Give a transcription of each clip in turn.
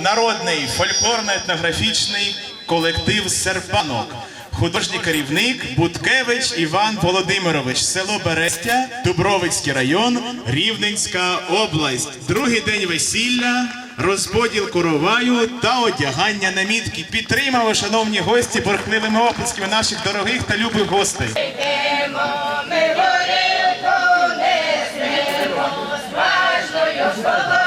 народний фольклорно-етнографічний колектив Серпанок. Художній керівник Буткевич Іван Володимирович, село Берестя, Дубровицький район, Рівненська область. Другий день весілля, розподіл короваю та одягання намітки. Підтримали, шановні гості, бурхливими оплесками наших дорогих та любих гостей. Ми важною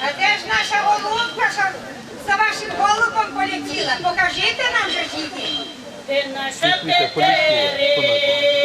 А де ж наша голубка, що за вашим голубом полетіла? Покажіть нам же її. Ти наша Катерина,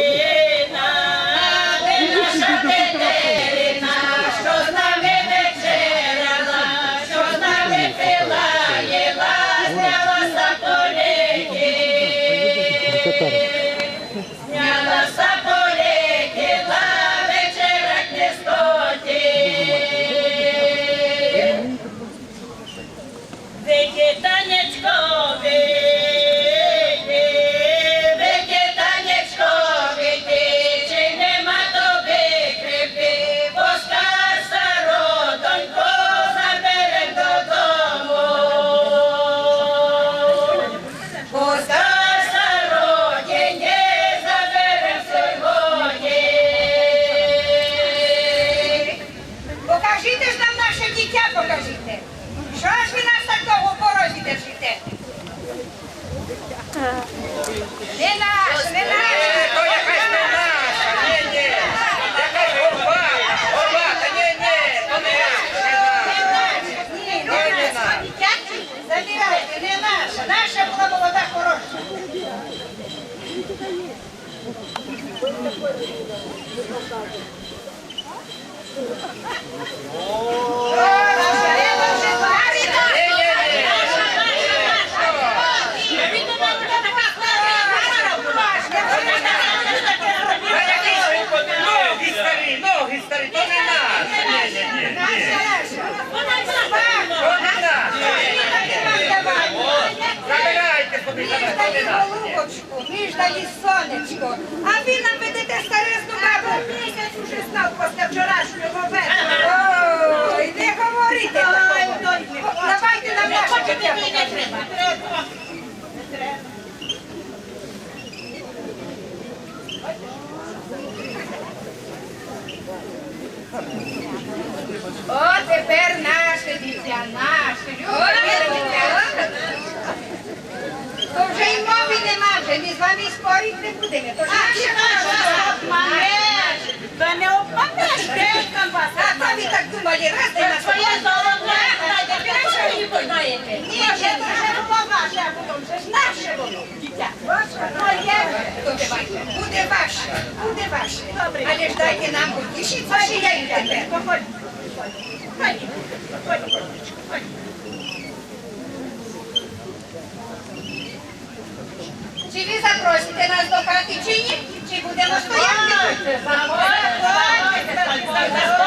дали наша. голубочку, ми ж дали сонечко, а ви нам ведете старезну бабу місяць уже знав після вчорашнього вечора. Ой, не говорите. Давайте нам наше дитя О, тепер наше дитя, наше, любе дитя. То вже й мови нема вже, ми з вами спорити не будемо. То наше Обманеш, та не обманеш, де там вас А то ви так думали, раз де нас тепер що ви? Ні, це вже було ваше, а потім це ж наше було. Дитя. Моє буде ваше, буде ваше, ваше. Але ж дайте нам утішитися, що я й тепер. Чи ви запросите нас до хати, чи ні? Чи будемо стояти? Просимо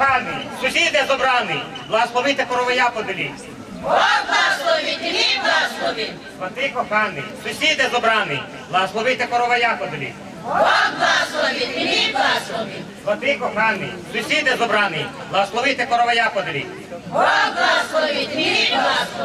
коханий, сусіде зобраний, благословите коровая подолі. Свати коханий, сусіде зобраний, благословите коровая подолі. Свати коханий, сусіде зобраний, благословите коровая подолі. Старше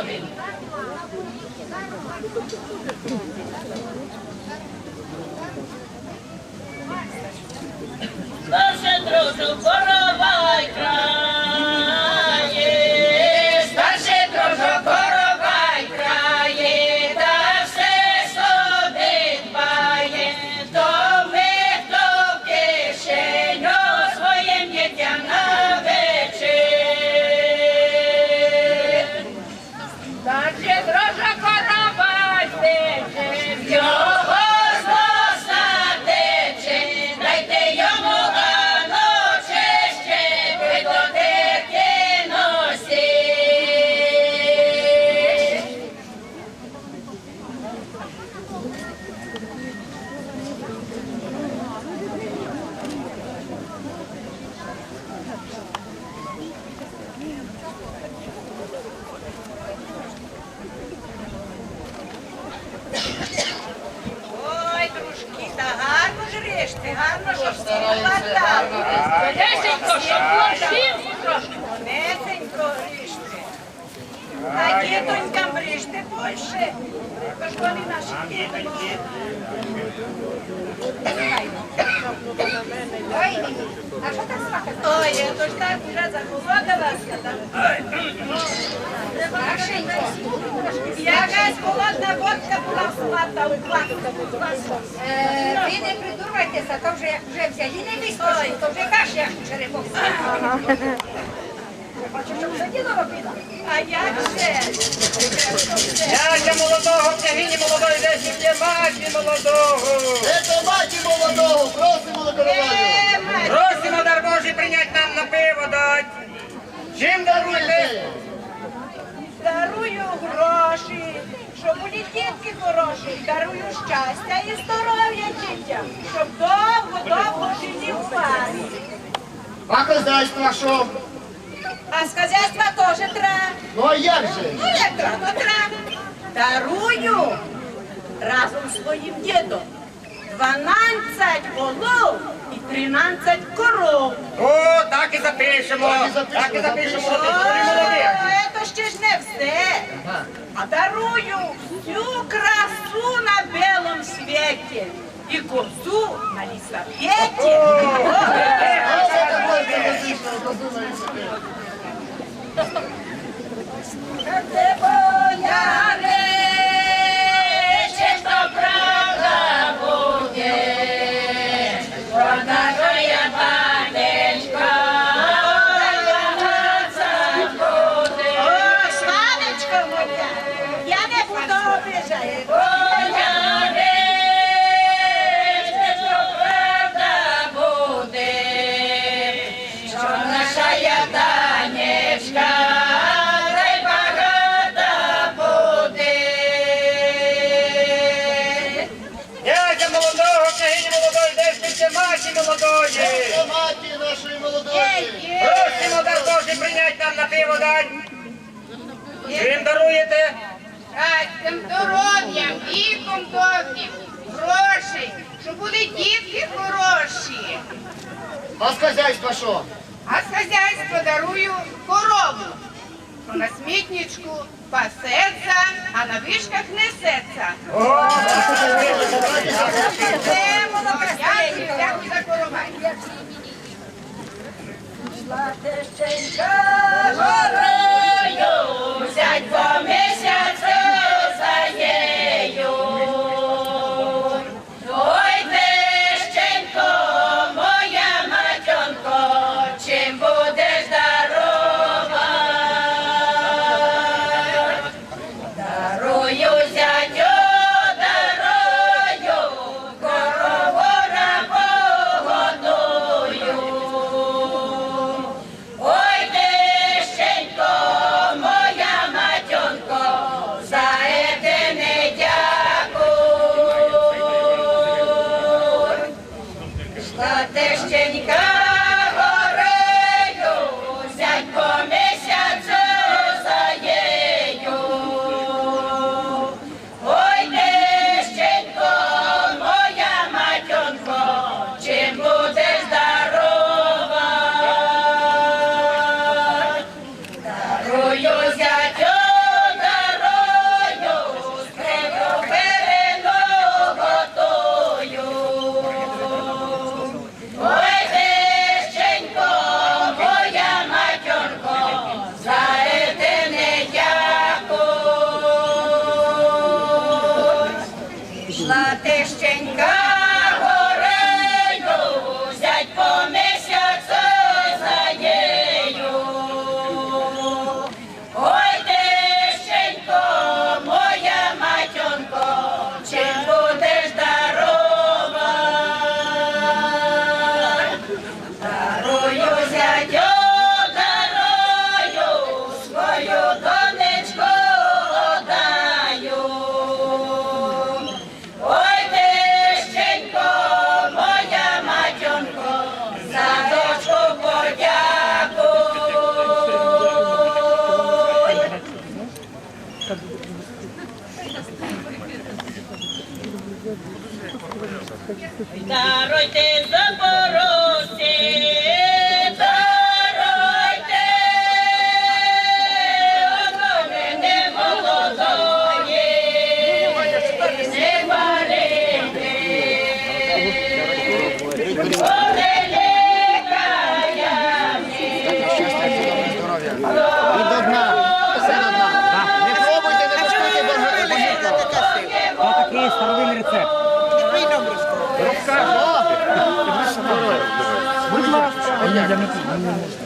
Десенько, щоб А дітонькам ріжте більше. Тож вони наші дітоньки. Ой, а що так смакати? Ой, я то ж так вже заголодалася там. Якась холодна водка була в салата у платку. Е, Ви не придурвайтеся, то вже як вже взяли не вистачить, то вже каш як черепок. Хочу, щоб за діло робила. А як же? Дядя молодого, княгині молодої, десять маті молодого. Це маті молодого, просимо на короваю. Просимо, дар Божий, прийнять нам на пиво дать. Чим даруйте? Дарую гроші, щоб були дітки хороші. Дарую щастя і здоров'я дітям, щоб довго-довго жили в парі. Хазяйство що? А з хазяйства теж треба. Ну а як же? Ну, як треба, то треба. Дарую разом з своїм дідом 12 голов і 13 коров. О, так і запишемо. Так і запишемо, Так і. О, це ще ж не все. А дарую всю красу на белом світі і козу на лісапеті. А це такое Te voy a дать. Чим даруєте? Щастям, здоров'ям, віком довгим, грошей, щоб були дітки хороші. А з хазяйства що? А з хазяйства дарую корову. що На смітничку пасеться, а на вишках несеться. О, Це молока дякую за коровай. Горою взять по Шла тещенька горею,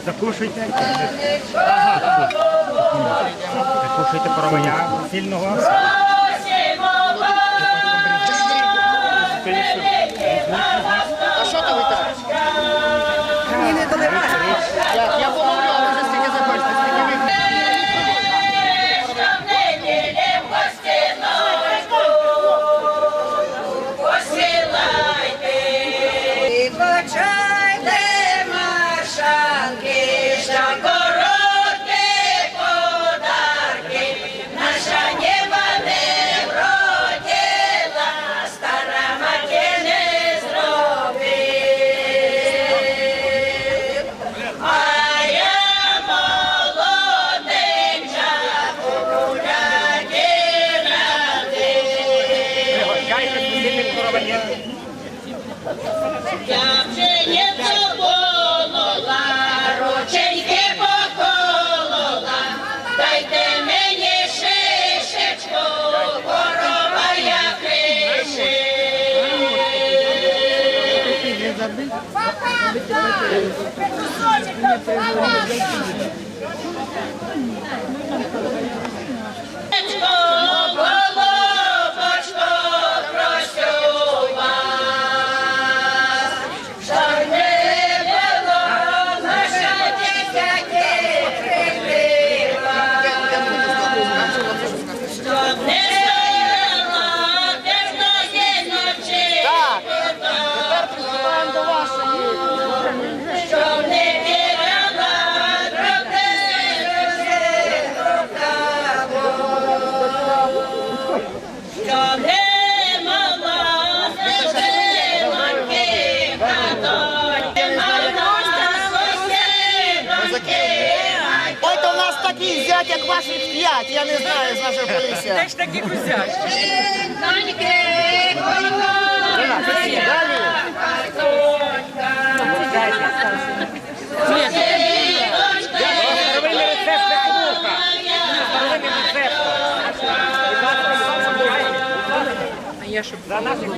Закушуйте. Закушуйте паровая сильного. Просимо! Кусочек, такий зять, як ваших п'ять, я не знаю з нашої поліції. Теж такі кузящі. Я щоб за наших.